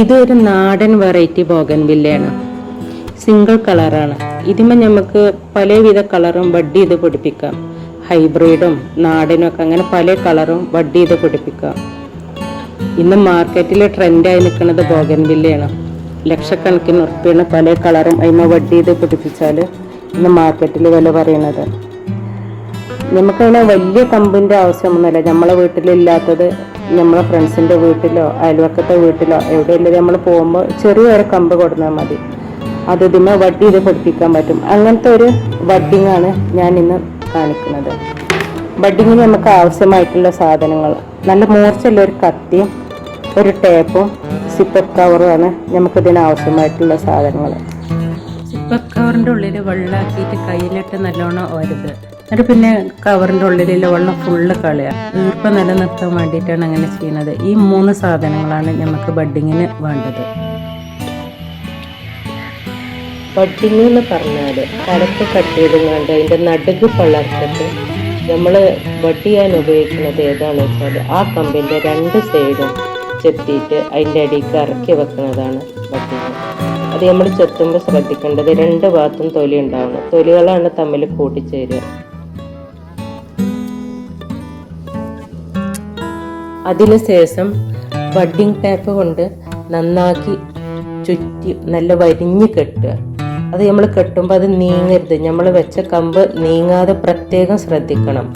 ഇതൊരു നാടൻ variety ബോഗൻവില്ലയാണ് single കളറാണ് ഇതിമ നമുക്ക് പലവിധ കളറും ബഡ് ചെയ്ത് പിടിപ്പിക്കാം. ഹൈബ്രിഡും നാടനും ഒക്കെ അങ്ങനെ പല കളറും ബഡ് ചെയ്ത് പിടിപ്പിക്കാം. ഇന്ന് മാർക്കറ്റിൽ ട്രെൻഡായി നിൽക്കുന്നത് ബോഗൻവില്ലയാണ് ലക്ഷക്കണക്കിന് ഉറുപ്പിയാണ് പല കളറും അതിമ ബഡ് ചെയ്ത് പിടിപ്പിച്ചാൽ ഇന്ന് മാർക്കറ്റിൽ വില പറയുന്നത്. നമുക്കതിനെ വലിയ കമ്പിന്റെ ആവശ്യമൊന്നുമില്ല. നമ്മളെ വീട്ടിലില്ലാത്തത് നമ്മളെ ഫ്രണ്ട്സിന്റെ വീട്ടിലോ അയൽവക്കത്തെ വീട്ടിലോ എവിടെയെങ്കിലും നമ്മൾ പോകുമ്പോൾ ചെറിയൊരു കമ്പ് കൊടുത്താൽ മതി. അത് ഇതിമേ വട്ടി ഇത് പഠിപ്പിക്കാൻ പറ്റും. അങ്ങനത്തെ ഒരു വഡിങ് ആണ് ഞാൻ ഇന്ന് കാണിക്കുന്നത്. ബഡിങ്ങിന് നമുക്ക് ആവശ്യമായിട്ടുള്ള സാധനങ്ങൾ. നല്ല മൂർച്ചയുള്ള ഒരു കത്തിയും ഒരു ടേപ്പും സിപ്പപ്പ് നമുക്ക് ഇതിന് ആവശ്യമായിട്ടുള്ള സാധനങ്ങൾ. സിപ്പപ്പ് കവറിന്റെ ഉള്ളിൽ വെള്ളമാക്കിയിട്ട് കയ്യിലിട്ട് നല്ലോണം ഒരുത്. എന്നിട്ട് പിന്നെ കവറിന്റെ ഉള്ളിലുള്ള വെള്ളം ഫുള്ള് കളയുക ഈർപ്പം നിലനിർത്താൻ വേണ്ടിയിട്ടാണ് അങ്ങനെ ചെയ്യുന്നത്. ഈ മൂന്ന് സാധനങ്ങളാണ് നമുക്ക് ബഡ്ഡിങ്ങിന് വേണ്ടത്. ബഡ്ഡിങ് എന്ന് പറഞ്ഞാൽ കടപ്പ് കട്ട് ചെയ്തുകൊണ്ട് അതിന്റെ നടുക്ക് പള്ളർത്തിട്ട് നമ്മൾ ബഡ് ചെയ്യാൻ ഉപയോഗിക്കുന്നത് ഏതാണെന്ന് വെച്ചാൽ ആ കമ്പിന്റെ രണ്ട് സൈഡും ചെത്തിയിട്ട് അതിന്റെ അടിക്ക് ഇറക്കി വെക്കുന്നതാണ് ബഡ്ഡിങ് അത് നമ്മൾ ചെത്തുമ്പോൾ ശ്രദ്ധിക്കേണ്ടത് രണ്ട് ഭാഗത്തും തൊലി ഉണ്ടാവണം. തൊലികളാണ് തമ്മിൽ കൂട്ടിച്ചേരുക. അതിന് ശേഷം ബഡ്ഡിങ് ടേപ്പ് കൊണ്ട് നന്നാക്കി ചുറ്റി നല്ല വരിഞ്ഞ് കെട്ടുക. അത് നമ്മൾ കെട്ടുമ്പോൾ അത് നീങ്ങരുത്. നമ്മൾ വെച്ച കമ്പ് നീങ്ങാതെ പ്രത്യേകം ശ്രദ്ധിക്കണം.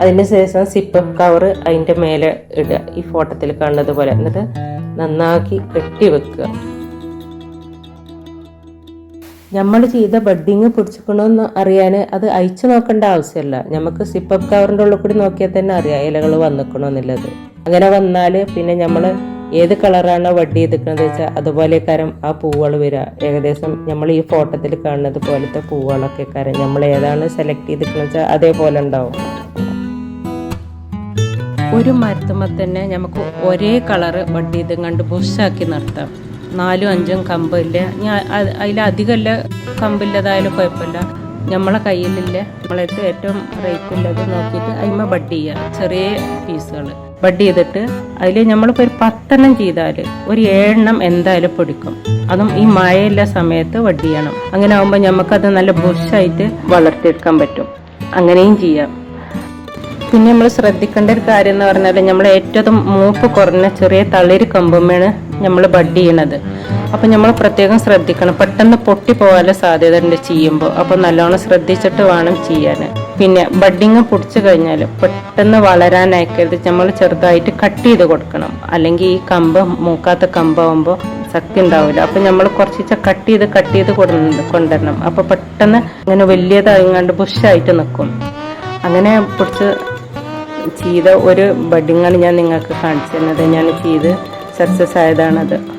അതിന് ശേഷം സിപ്പ് കവർ അതിന്റെ മേലെ ഇടുക. ഈ ഫോട്ടോത്തിൽ കാണുന്നത് പോലെ. എന്നിട്ട് നന്നാക്കി കെട്ടി വെക്കുക. നമ്മൾ ചെയ്ത ബഡ്ഡിങ് പിടിച്ചിക്കണമെന്ന് അറിയാൻ അത് അയച്ചു നോക്കേണ്ട ആവശ്യമില്ല. നമുക്ക് സിപ്പ് കവറിന്റെ ഉള്ളിൽ കൂടി നോക്കിയാൽ തന്നെ അറിയാം ഇലകൾ വന്നിക്കണമെന്നുള്ളത് അങ്ങനെ വന്നാൽ പിന്നെ നമ്മൾ ഏത് കളറാണോ വഡ്ഡി എടുക്കുന്നത് വെച്ചാൽ അതുപോലെ കാരം ആ പൂവുകൾ വരിക ഏകദേശം നമ്മൾ ഈ ഫോട്ടോത്തിൽ കാണുന്നത് പോലത്തെ പൂവുകളൊക്കെ കാരം. നമ്മൾ ഏതാണ് സെലക്ട് ചെയ്തിട്ടുള്ളത് വെച്ചാൽ അതേപോലെ ഉണ്ടാവും. ഒരു മരത്തുമ്പോൾ തന്നെ നമുക്ക് ഒരേ കളറ് വഡ്ഡി ഇത് കണ്ട് ബുഷാക്കി നിർത്താം. നാലും അഞ്ചും കമ്പില്ല ഞാൻ അതിലധികമല്ല കമ്പില്ലതായാലും കുഴപ്പമില്ല. നമ്മളെ കയ്യിലില്ല. നമ്മളടുത്ത് ഏറ്റവും റേറ്റ് ഉള്ളത് നോക്കിയിട്ട് അതിമ ബഡ് ചെയ്യുക ചെറിയ പീസുകൾ ബഡ് ചെയ്തിട്ട് അതിൽ നമ്മളിപ്പോൾ ഒരു പത്തെണ്ണം ചെയ്താൽ ഒരു ഏഴെണ്ണം എന്തായാലും പൊടിക്കും. അതും ഈ മഴയുള്ള സമയത്ത് വഡ് ചെയ്യണം. അങ്ങനെ ആകുമ്പോൾ നമുക്കത് നല്ല ബുഷായിട്ട് വളർത്തിയെടുക്കാൻ പറ്റും. അങ്ങനെയും ചെയ്യാം. പിന്നെ നമ്മൾ ശ്രദ്ധിക്കേണ്ട ഒരു കാര്യം എന്ന് പറഞ്ഞാൽ നമ്മൾ ഏറ്റവും മൂപ്പ് കുറഞ്ഞ ചെറിയ തളിര് കമ്പുമാണ് നമ്മൾ ബഡ് ചെയ്യണത്. അപ്പം നമ്മൾ പ്രത്യേകം ശ്രദ്ധിക്കണം. പെട്ടെന്ന് പൊട്ടി പോകാനുള്ള സാധ്യത ഉണ്ട് ചെയ്യുമ്പോൾ അപ്പോൾ നല്ലോണം ശ്രദ്ധിച്ചിട്ട് വേണം ചെയ്യാൻ പിന്നെ ബഡിങ് പൊടിച്ചു കഴിഞ്ഞാൽ പെട്ടെന്ന് വളരാൻ അയക്കരുത് നമ്മൾ ചെറുതായിട്ട് കട്ട് ചെയ്ത് കൊടുക്കണം. അല്ലെങ്കിൽ ഈ കമ്പ് മൂക്കാത്ത കമ്പാവുമ്പോൾ ശക്തി ഉണ്ടാവില്ല അപ്പം നമ്മൾ കുറച്ച് കട്ട് ചെയ്ത് കട്ട് ചെയ്ത് കൊണ്ടു കൊണ്ടുവരണം അപ്പോൾ പെട്ടെന്ന് ഇങ്ങനെ വലിയതായിങ്ങാണ്ട് ബുഷായിട്ട് നിൽക്കും അങ്ങനെ പിടിച്ച് ചെയ്ത ഒരു ബഡിങ്ങാണ് ഞാൻ നിങ്ങൾക്ക് കാണിച്ചു തരുന്നത്. ഞാൻ ചെയ്ത് സക്സസ് ആയതാണത്.